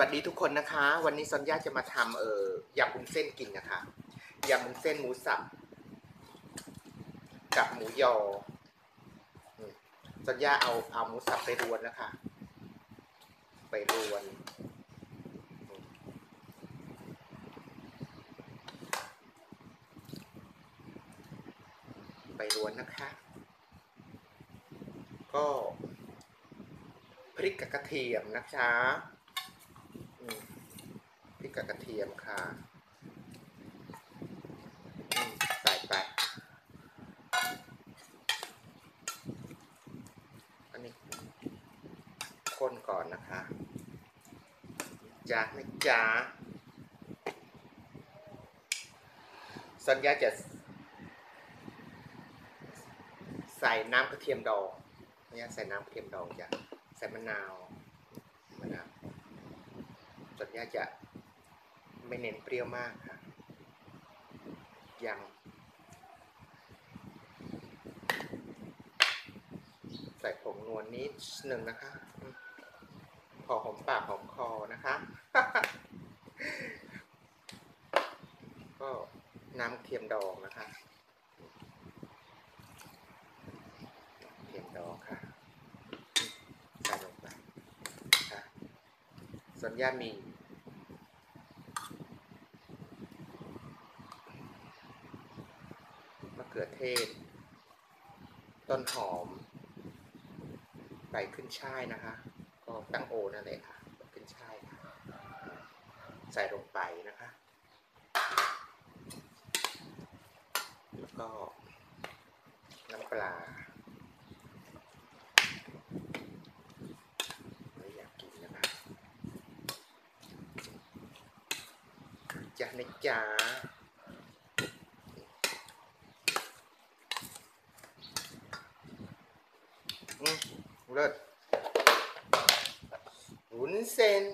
วัสดีทุกคนนะคะ วันนี้ซอนย่าจะมาทำเอ่อยำบุญเส้นกินนะคะยำบุญเส้นหมูสับกับหมูยออืมซอนย่าเอาเอาหมูสับไปรวนนะคะ ไปรวนไปรวนนะคะ ก็พริกกับกระเทียมนะคะ กับกระเทียมค่ะใส่ไป อันนี้คนก่อนนะคะจ้านะจ๊ะสัญญาจะใส่น้ำกระเทียมดองเนี่ยใส่น้ำกระเทียมดองจ้ะใส่มะนาวมะนาวส่วนย่าจะ ไม่เน้นเปรี้ยวมากค่ะยังใส่ผงนวลนิดหนึ่งนะคะ พอหอมปากหอมคอนะคะ ก็น้ำเทียมดองนะคะ เทียมดองค่ะใส่ลงไปค่ะส่วนย่ามี มะเขือเทศ ต้นหอม ใบขึ้นช่ายนะคะ ก็ตั้งโอนั่นเลยค่ะใบขึ้นช่ายค่ะใส่ลงไปนะคะ แล้วก็น้ำปลาไม่อยากกินนะคะจ้านะจ๊ะอืมเลิศ วุ้นเส้น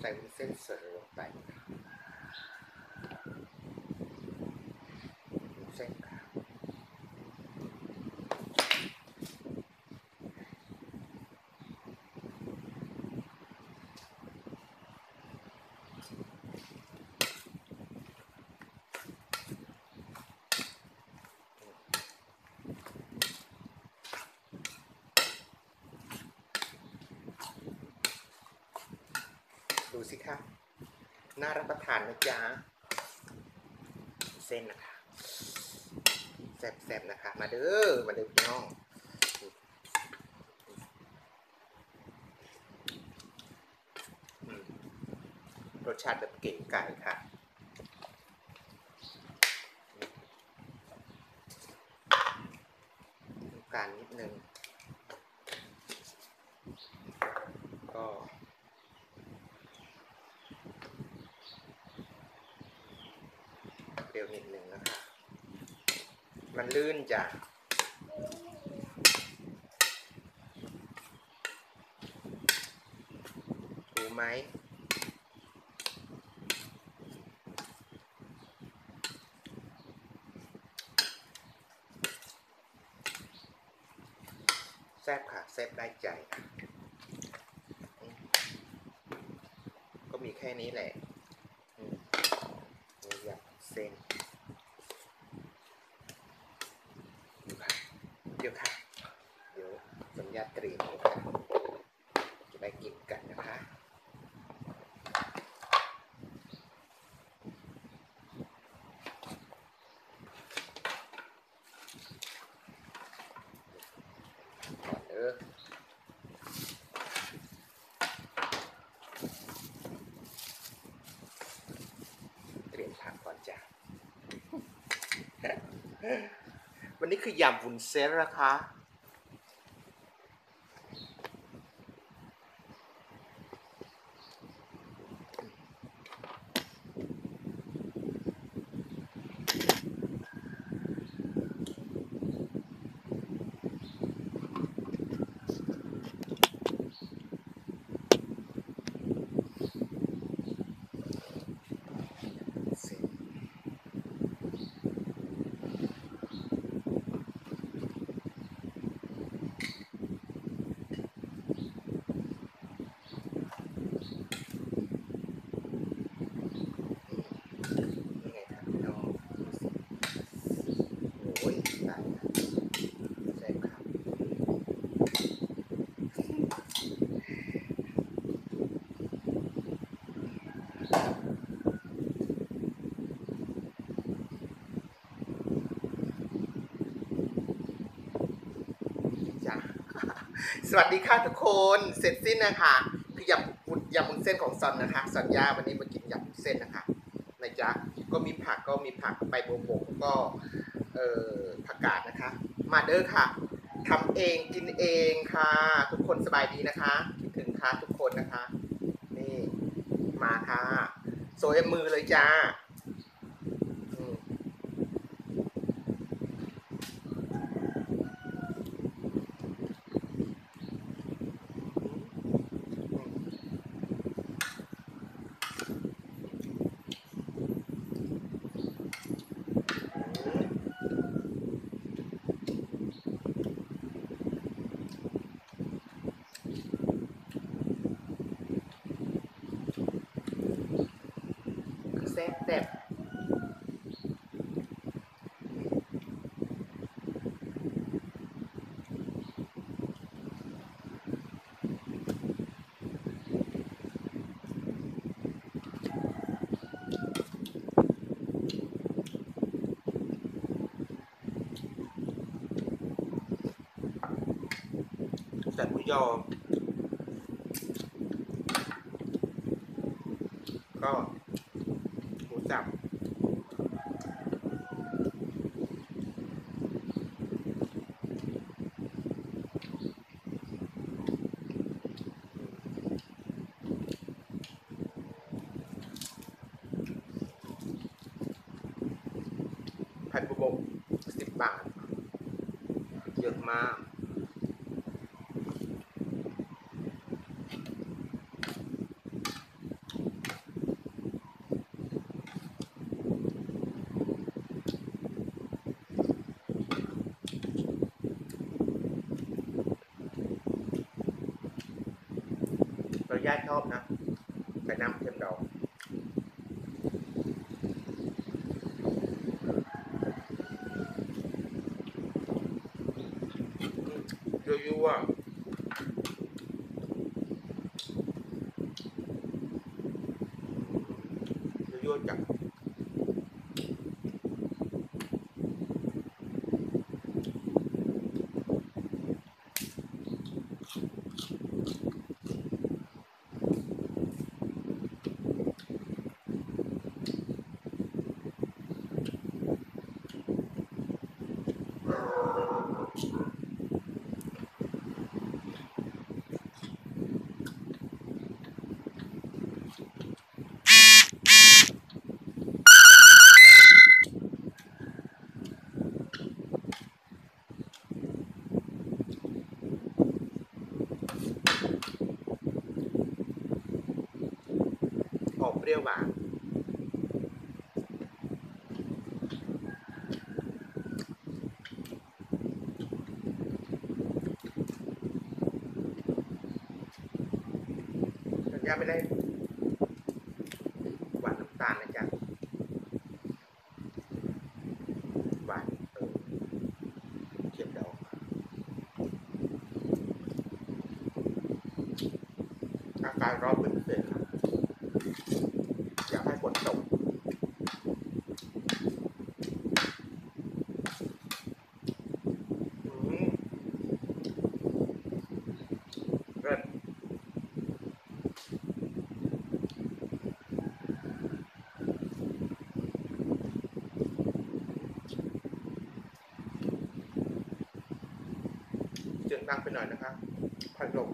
ใส่วุ้นเส้นเสริมลงไปวุ้นเส้นค่ะ ดู สิคะน่ารับประทานนะจ๊ะเส้นนะคะแซ่บๆนะคะ มาเด้อมาเด้อพี่น้องรสชาติแบบเก๋ไก่ค่ะน้ำตาลนิดนึง ก็ เร็ วนิดหนึ่งนะคะ มันลื่นจ้ะถูไหมแซบค่ะแซบได้ใจ ก็มีแค่นี้แหละอืมนี่อยากเส้น เดี๋ยวค่ะ เดี๋ยวค่ะ เดี๋ยวสัญญาตรีมเลยค่ะ จะไปกินกันนะคะก่อนเด้อเตรียมผักก่อนจ้ะ วันนี้คือยำวุ้นเส้นนะคะ เส้น สวัสดีค่ะทุกคนเสร็จสิ้นนะคะคือยำวุ้นยำวุ้นเส้นของซอนนะคะซอนยาวันนี้มากินยำวุ้นเส้นนะคะนะจ๊ะก็มีผักก็มีผักใบบวบกก็เอ่อผักกาดนะคะ มาเด้อค่ะทำเองกินเองค่ะ ทุกคนสบายดีนะคะคิดถึงค่ะทุกคนนะคะ นี่มาค่ะโซเอ็มมือเลยจ้า แซ่บแซ่บแต่หมูยอ ก็หมูสับ พันบุบกสิบบาท เยอะมาก เราญาติชอบนะใส่น้ำเค็มดอง ยั่ว เปรี้ยวหวานสัญญาไม่ได้ หวานน้ำตาลนะจ๊ะ หวานเออเทียมดอกอากาศร้อนเป็นพิเศษครับ อยากให้ฝนตกอืมเริ่ม เสียงดังไปหน่อยนะคะพัดลม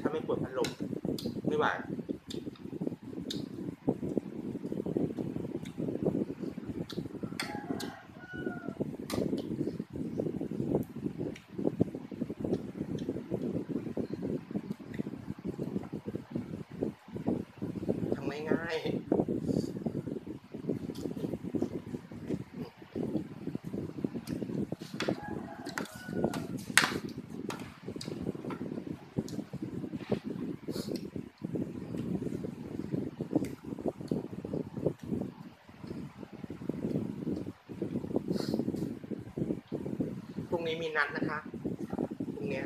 ถ้าไม่ปิดพัดลมไม่ไหวทำง่ายๆ มีนัดนะคะพรุ่งเนี้ย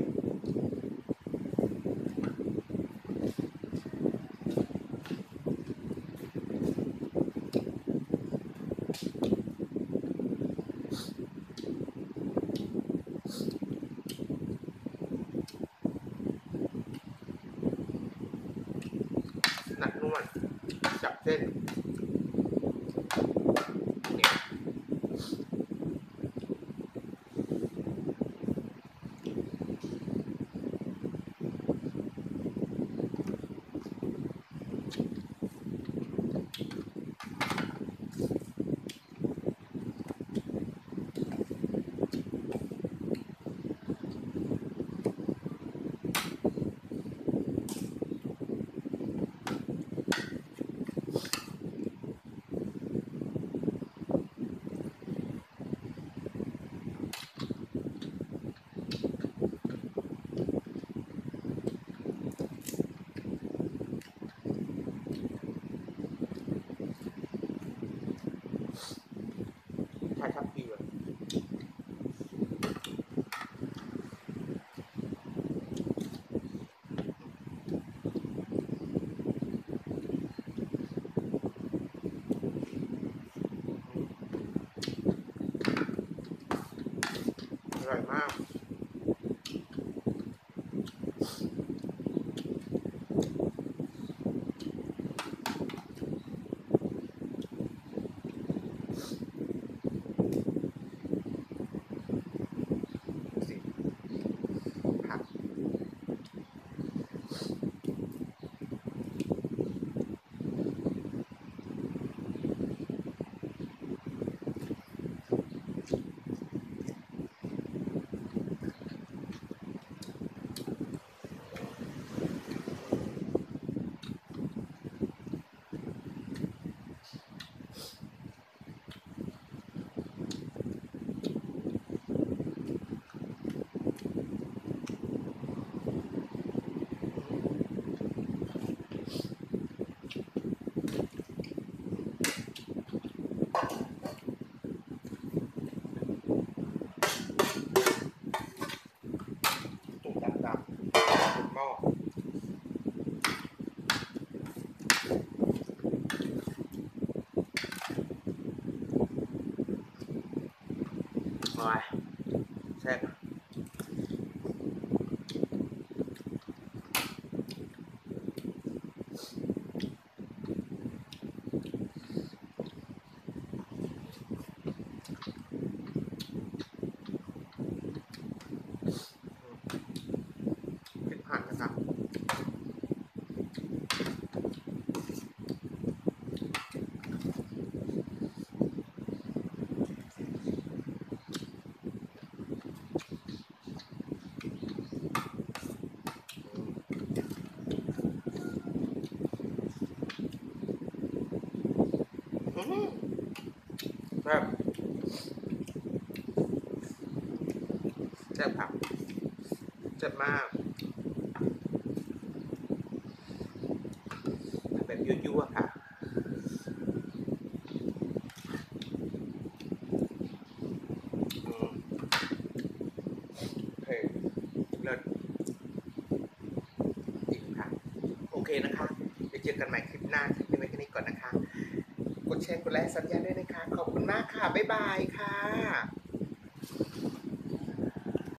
โอ้ยแซ่บพริกหั่นนะครับ อื้อหือแซ่บแซ่บครับ แซ่บมากแบบยั่วๆค่ะเฮ้ยเลิศจริงค่ะโอเคนะคะเดี๋ยวเจอกันใหม่คลิปหน้าคลิปนี้ไว้แค่นี้ก่อนนะคะ กดแชร์กดไลค์สัญญาณด้วยนะคะ ขอบคุณมากค่ะ บ๊ายบาย